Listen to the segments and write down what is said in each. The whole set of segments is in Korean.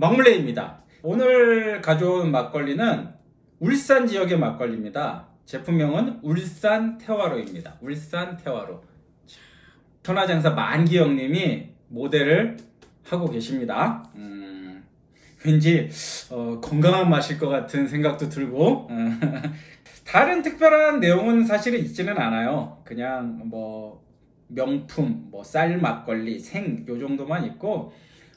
막물레입니다. 오늘 가져온 막걸리는 울산 지역의 막걸리입니다. 제품명은 울산 태화로입니다. 울산 태화로. 천하장사 만기영님이 모델을 하고 계십니다. 음, 왠지 어, 건강한 맛일 것 같은 생각도 들고 음, 다른 특별한 내용은 사실은 있지는 않아요. 그냥 뭐 명품, 뭐 쌀 막걸리, 생 요 정도만 있고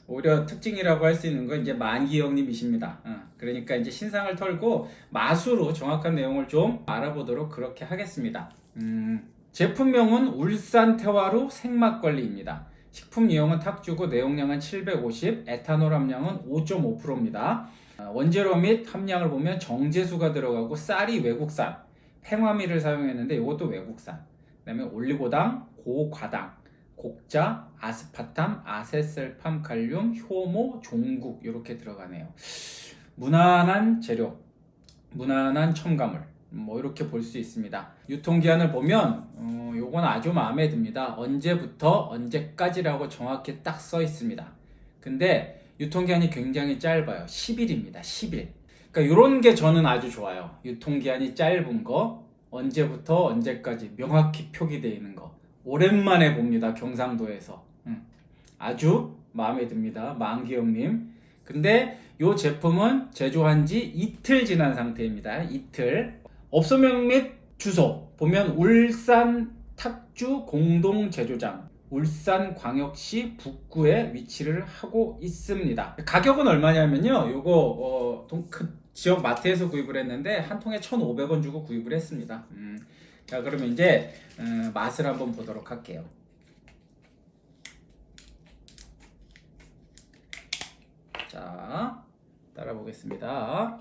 오히려 특징이라고 할 수 있는 건 이제 만기영님이십니다. 어, 그러니까 이제 신상을 털고 맛으로 정확한 내용을 좀 알아보도록 그렇게 하겠습니다. 음, 제품명은 울산 태화루 생막걸리입니다. 식품 이용은 탁주고 내용량은 750, 에탄올 함량은 5.5%입니다. 원재료 및 함량을 보면 정제수가 들어가고 쌀이 외국산, 팽화밀을 사용했는데 이것도 외국산. 그 다음에 올리고당, 고과당, 곡자, 아스파탐, 아세셀팜, 칼륨, 효모, 종국 이렇게 들어가네요. 무난한 재료, 무난한 첨가물 뭐 이렇게 볼 수 있습니다. 유통기한을 보면 어, 요건 아주 마음에 듭니다. 언제부터 언제까지라고 정확히 딱 써 있습니다. 근데 유통기한이 굉장히 짧아요. 10일입니다. 10일. 그러니까 이런 게 저는 아주 좋아요. 유통기한이 짧은 거, 언제부터 언제까지 명확히 표기되어 있는 거. 오랜만에 봅니다. 경상도에서. 음, 아주 마음에 듭니다. 만기영님. 근데 이 제품은 제조한 지 이틀 지난 상태입니다. 이틀. 업소명 및 주소 보면 울산 탁주 공동 제조장 울산광역시 북구에 위치를 하고 있습니다. 가격은 얼마냐면요. 요거 어, 동- 그 지역 마트에서 구입을 했는데 한 통에 1,500원 주고 구입을 했습니다. 음, 자 그러면 이제 어, 맛을 한번 보도록 할게요. 자 따라 보겠습니다.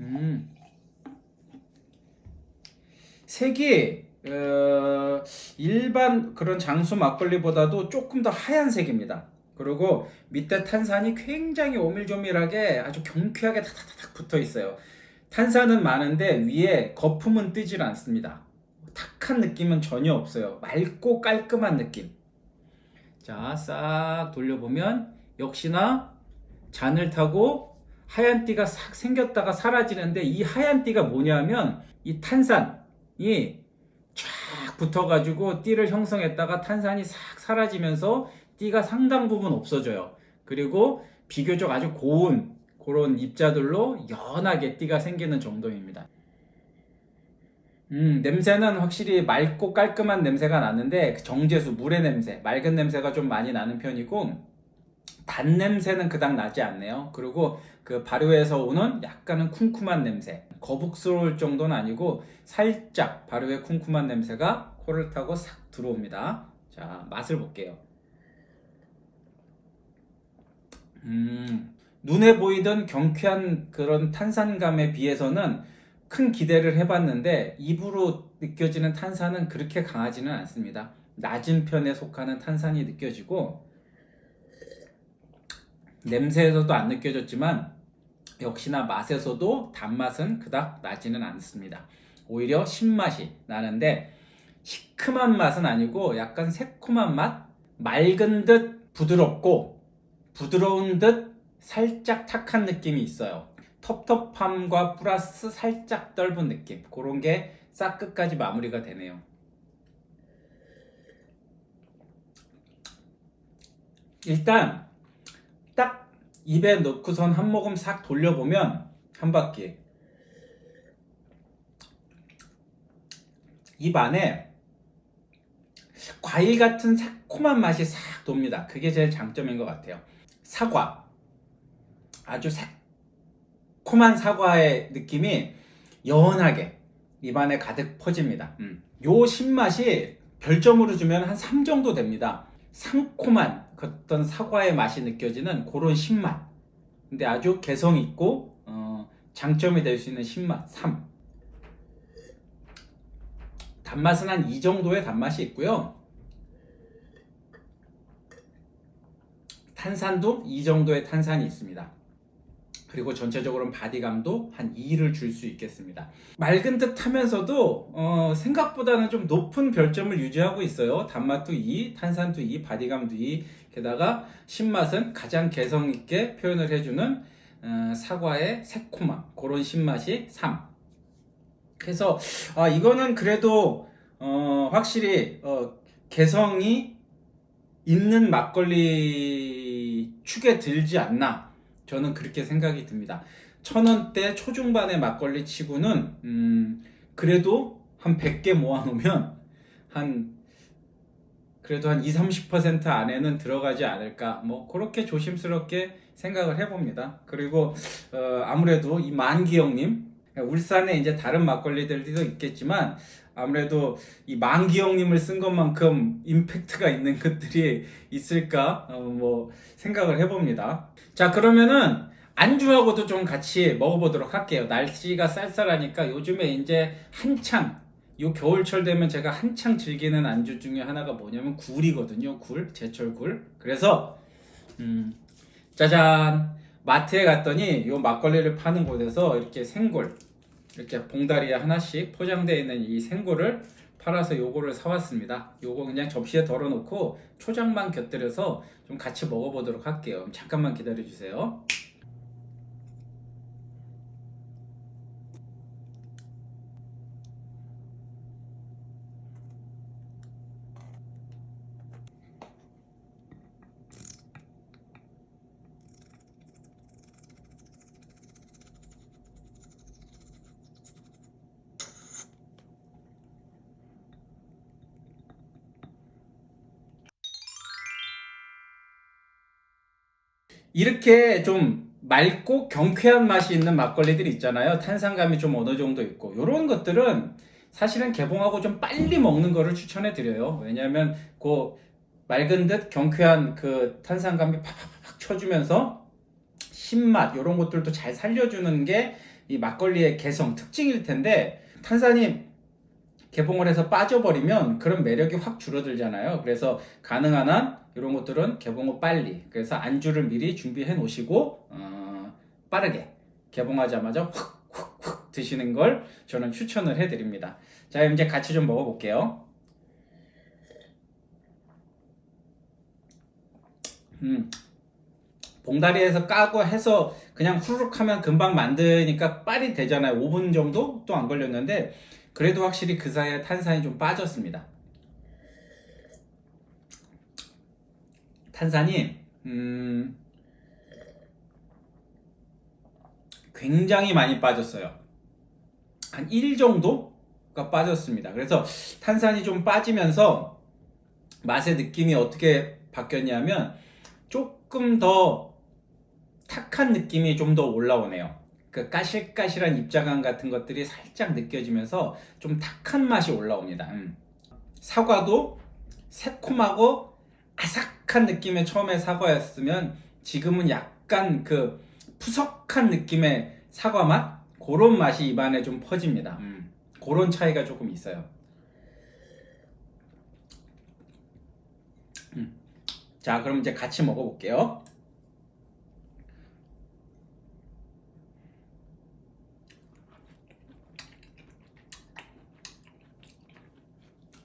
음. 색이 어, 일반 그런 장수 막걸리보다도 조금 더 하얀색입니다. 그리고 밑에 탄산이 굉장히 오밀조밀하게 아주 경쾌하게 탁탁탁 붙어 있어요. 탄산은 많은데 위에 거품은 뜨질 않습니다. 탁한 느낌은 전혀 없어요. 맑고 깔끔한 느낌. 자, 싹 돌려보면 역시나 잔을 타고 하얀 띠가 싹 생겼다가 사라지는데 이 하얀 띠가 뭐냐면 이 탄산이 쫙 붙어가지고 띠를 형성했다가 탄산이 싹 사라지면서 띠가 상당 부분 없어져요. 그리고 비교적 아주 고운 그런 입자들로 연하게 띠가 생기는 정도입니다. 음, 냄새는 확실히 맑고 깔끔한 냄새가 나는데 그 정제수, 물의 냄새, 맑은 냄새가 좀 많이 나는 편이고 단 냄새는 그닥 나지 않네요. 그리고 그 발효에서 오는 약간은 쿰쿰한 냄새. 거북스러울 정도는 아니고 살짝 발효의 쿰쿰한 냄새가 코를 타고 싹 들어옵니다. 자, 맛을 볼게요. 음, 눈에 보이던 경쾌한 그런 탄산감에 비해서는 큰 기대를 해봤는데 입으로 느껴지는 탄산은 그렇게 강하지는 않습니다. 낮은 편에 속하는 탄산이 느껴지고 냄새에서도 안 느껴졌지만 역시나 맛에서도 단맛은 그닥 나지는 않습니다. 오히려 신맛이 나는데 시큼한 맛은 아니고 약간 새콤한 맛? 맑은 듯 부드럽고 부드러운 듯 살짝 탁한 느낌이 있어요. 텁텁함과 플러스 살짝 떫은 느낌. 그런 게 싹 끝까지 마무리가 되네요. 일단 딱 입에 넣고선 한 모금 싹 돌려보면 한 바퀴 입 안에 과일 같은 새콤한 맛이 싹 돕니다. 그게 제일 장점인 것 같아요. 사과 아주 새 콤한 사과의 느낌이 연하게 입안에 가득 퍼집니다. 음. 요 신맛이 별점으로 주면 한 3 정도 됩니다. 상콤한 그 어떤 사과의 맛이 느껴지는 그런 신맛. 근데 아주 개성 있고 어, 장점이 될 수 있는 신맛 3. 단맛은 한이 정도의 단맛이 있고요. 탄산도 이 정도의 탄산이 있습니다. 그리고 전체적으로는 바디감도 한 2를 줄 수 있겠습니다. 맑은 듯 하면서도 어, 생각보다는 좀 높은 별점을 유지하고 있어요. 단맛도 2, 탄산도 2, 바디감도 2. 게다가 신맛은 가장 개성 있게 표현을 해주는 어, 사과의 새콤함 그런 신맛이 3. 그래서 아, 이거는 그래도 어, 확실히 어, 개성이 있는 막걸리 축에 들지 않나 저는 그렇게 생각이 듭니다. 천 원대 초중반의 막걸리 치고는 음, 그래도 한 100개 모아놓으면 한 그래도 한 2, 30% 안에는 들어가지 않을까 뭐 그렇게 조심스럽게 생각을 해봅니다. 그리고 어, 아무래도 이 만기 형님 울산에 이제 다른 막걸리들도 있겠지만 아무래도 이 만기 형님을 쓴 것만큼 임팩트가 있는 것들이 있을까 어, 뭐 생각을 해봅니다. 자 그러면은 안주하고도 좀 같이 먹어보도록 할게요. 날씨가 쌀쌀하니까 요즘에 이제 한창 요 겨울철 되면 제가 한창 즐기는 안주 중에 하나가 뭐냐면 굴이거든요. 굴, 제철 굴. 그래서 음, 짜잔 마트에 갔더니 요 막걸리를 파는 곳에서 이렇게 생굴 이렇게 봉다리에 하나씩 포장되어 있는 이 생굴을 팔아서 요거를 사왔습니다. 요거 그냥 접시에 덜어놓고 초장만 곁들여서 좀 같이 먹어보도록 할게요. 잠깐만 기다려주세요. 이렇게 좀 맑고 경쾌한 맛이 있는 막걸리들이 있잖아요. 탄산감이 좀 어느 정도 있고 이런 것들은 사실은 개봉하고 좀 빨리 먹는 거를 추천해 드려요. 왜냐하면 그 맑은 듯 경쾌한 그 탄산감이 팍팍팍 쳐주면서 신맛 이런 것들도 잘 살려주는 게 이 막걸리의 개성 특징일 텐데 탄산이 개봉을 해서 빠져버리면 그런 매력이 확 줄어들잖아요. 그래서 가능한 한 이런 것들은 개봉 후 빨리 그래서 안주를 미리 준비해 놓으시고 어, 빠르게 개봉하자마자 훅훅훅 드시는 걸 저는 추천을 해드립니다. 자 이제 같이 좀 먹어볼게요. 음, 봉다리에서 까고 해서 그냥 후루룩 하면 금방 만드니까 빨리 되잖아요. 5분 정도 또 안 걸렸는데 그래도 확실히 그 사이에 탄산이 좀 빠졌습니다. 탄산이 음, 굉장히 많이 빠졌어요. 한 1 정도가 빠졌습니다. 그래서 탄산이 좀 빠지면서 맛의 느낌이 어떻게 바뀌었냐면 조금 더 탁한 느낌이 좀 더 올라오네요. 그 까실까실한 입자감 같은 것들이 살짝 느껴지면서 좀 탁한 맛이 올라옵니다. 음. 사과도 새콤하고 아삭한 느낌의 처음에 사과였으면 지금은 약간 그 푸석한 느낌의 사과 맛 그런 맛이 입안에 좀 퍼집니다. 음. 그런 차이가 조금 있어요. 음. 자, 그럼 이제 같이 먹어볼게요.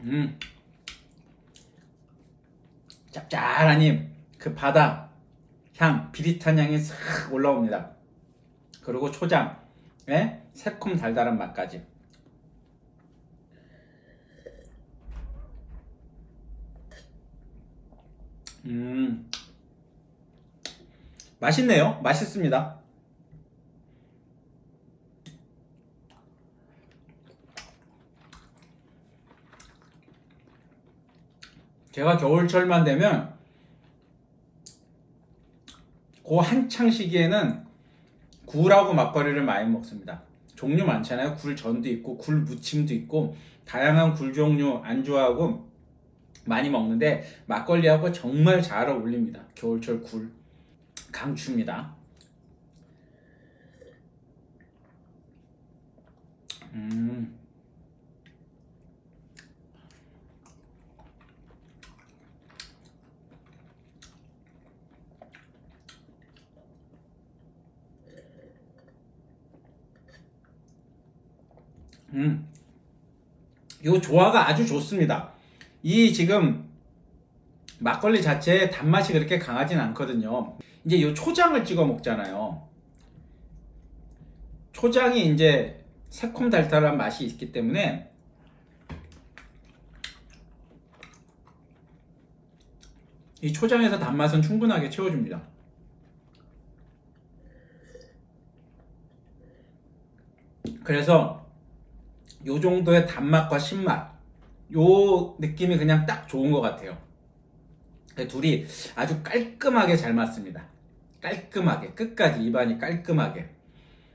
음. 짭짤하니 그 바다 향, 비릿한 향이 싹 올라옵니다. 그리고 초장, 예? 새콤 달달한 맛까지. 음, 맛있네요. 맛있습니다. 제가 겨울철만 되면 그 한창 시기에는 굴하고 막걸리를 많이 먹습니다. 종류 많잖아요. 굴 전도 있고 굴 무침도 있고 다양한 굴 종류 안주하고 많이 먹는데 막걸리하고 정말 잘 어울립니다. 겨울철 굴 강추입니다. 음. 음. 요 조화가 아주 좋습니다. 이 지금 막걸리 자체의 단맛이 그렇게 강하진 않거든요. 이제 요 초장을 찍어 먹잖아요. 초장이 이제 새콤달달한 맛이 있기 때문에 이 초장에서 단맛은 충분하게 채워줍니다. 그래서 요 정도의 단맛과 신맛, 요 느낌이 그냥 딱 좋은 것 같아요. 둘이 아주 깔끔하게 잘 맞습니다. 깔끔하게 끝까지 입안이 깔끔하게.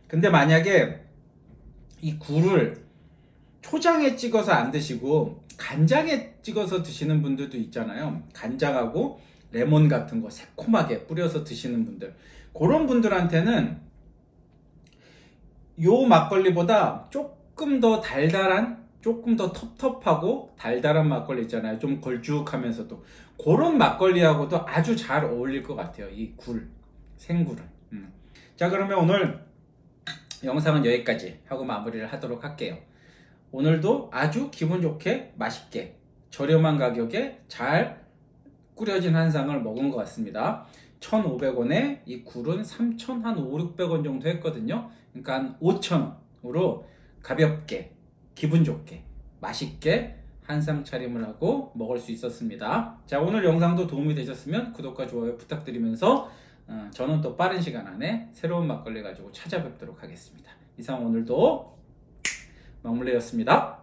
근데 만약에 이 굴을 초장에 찍어서 안 드시고 간장에 찍어서 드시는 분들도 있잖아요. 간장하고 레몬 같은 거 새콤하게 뿌려서 드시는 분들. 그런 분들한테는 요 막걸리보다 조금 더 달달한 조금 더 텁텁하고 달달한 막걸리 있잖아요. 좀 걸쭉하면서도 그런 막걸리하고도 아주 잘 어울릴 것 같아요. 이 굴, 생굴은. 음. 자 그러면 오늘 영상은 여기까지 하고 마무리를 하도록 할게요. 오늘도 아주 기분 좋게 맛있게 저렴한 가격에 잘 꾸려진 한 상을 먹은 것 같습니다. 1,500원에 이 굴은 3,000, 한 5, 600원 정도 했거든요. 그러니까 한 5,000원으로 가볍게, 기분 좋게, 맛있게 한상 차림을 하고 먹을 수 있었습니다. 자, 오늘 영상도 도움이 되셨으면 구독과 좋아요 부탁드리면서 어, 저는 또 빠른 시간 안에 새로운 막걸리 가지고 찾아뵙도록 하겠습니다. 이상 오늘도 먹물레였습니다.